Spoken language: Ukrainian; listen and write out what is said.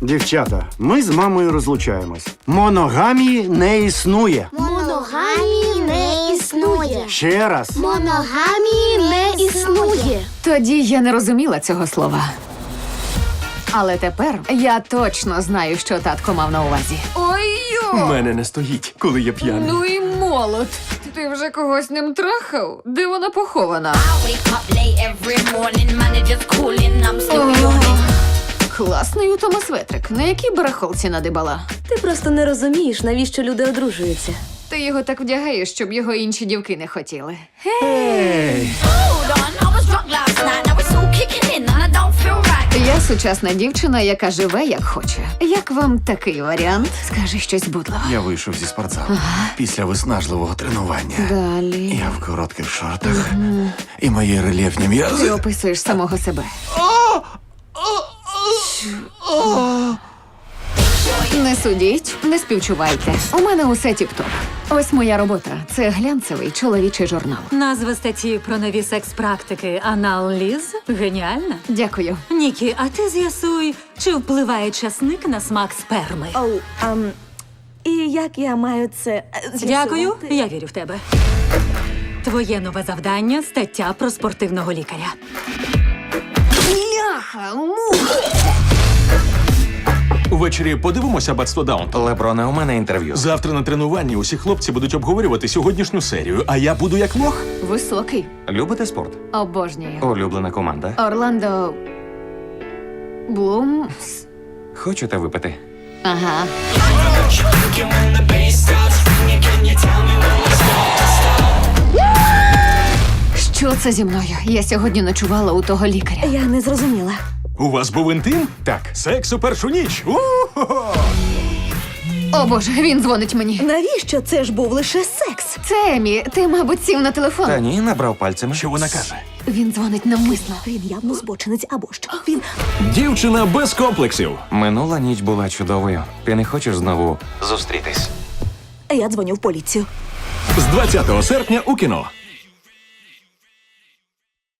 Дівчата, ми з мамою розлучаємось. Моногамії не існує. Моногамії не існує. Ще раз. Моногамії не існує. Тоді я не розуміла цього слова. Але тепер я точно знаю, що татко мав на увазі. Ой-йо! Мене не стоїть, коли я п'яний. Ну і молод. Ти вже когось ним трахав? Де вона похована? Класний у тому светрик. На якій барахолці надибала? Ти просто не розумієш, навіщо люди одружуються. Ти його так вдягаєш, щоб його інші дівки не хотіли. Right. Я сучасна дівчина, яка живе як хоче. Як вам такий варіант? Скажи щось будливо. Я вийшов зі спортзалу після виснажливого тренування. Далі. Я в коротких шортах і мої рельєфні Ти м'язи. описуєш самого себе. Не судіть, не співчувайте. У мене усе тіп-топ. Ось моя робота. Це глянцевий чоловічий журнал. Назва статті про нові секс-практики Анал Ліз геніальна. Дякую. Нікі, а ти з'ясуй, чи впливає часник на смак сперми? Оу, ам, і як я маю це е, Дякую, я вірю в тебе. Твоє нове завдання стаття про спортивного лікаря. Бляха, муха. Увечері подивимося батство Даунтон. Леброне, у мене інтерв'ю. Завтра на тренуванні усі хлопці будуть обговорювати сьогоднішню серію, а я буду як лох. Високий. Любите спорт? Обожнюю. Улюблена команда. Орландо. Блум. Хочете випити? Ага. Що це зі мною? Я сьогодні ночувала у того лікаря. Я не зрозуміла. У вас був інтим? Так. Секс у першу ніч. У-хо-хо! О боже, він дзвонить мені. Навіщо це ж був лише секс? Це Емі, ти, мабуть, сів на телефон. Та ні, набрав пальцями. Що вона каже? Він дзвонить навмисно. Він явно збочинець або що. Він Дівчина без комплексів. Минула ніч була чудовою. Ти не хочеш знову зустрітись? я дзвоню в поліцію. З 20 серпня у кіно.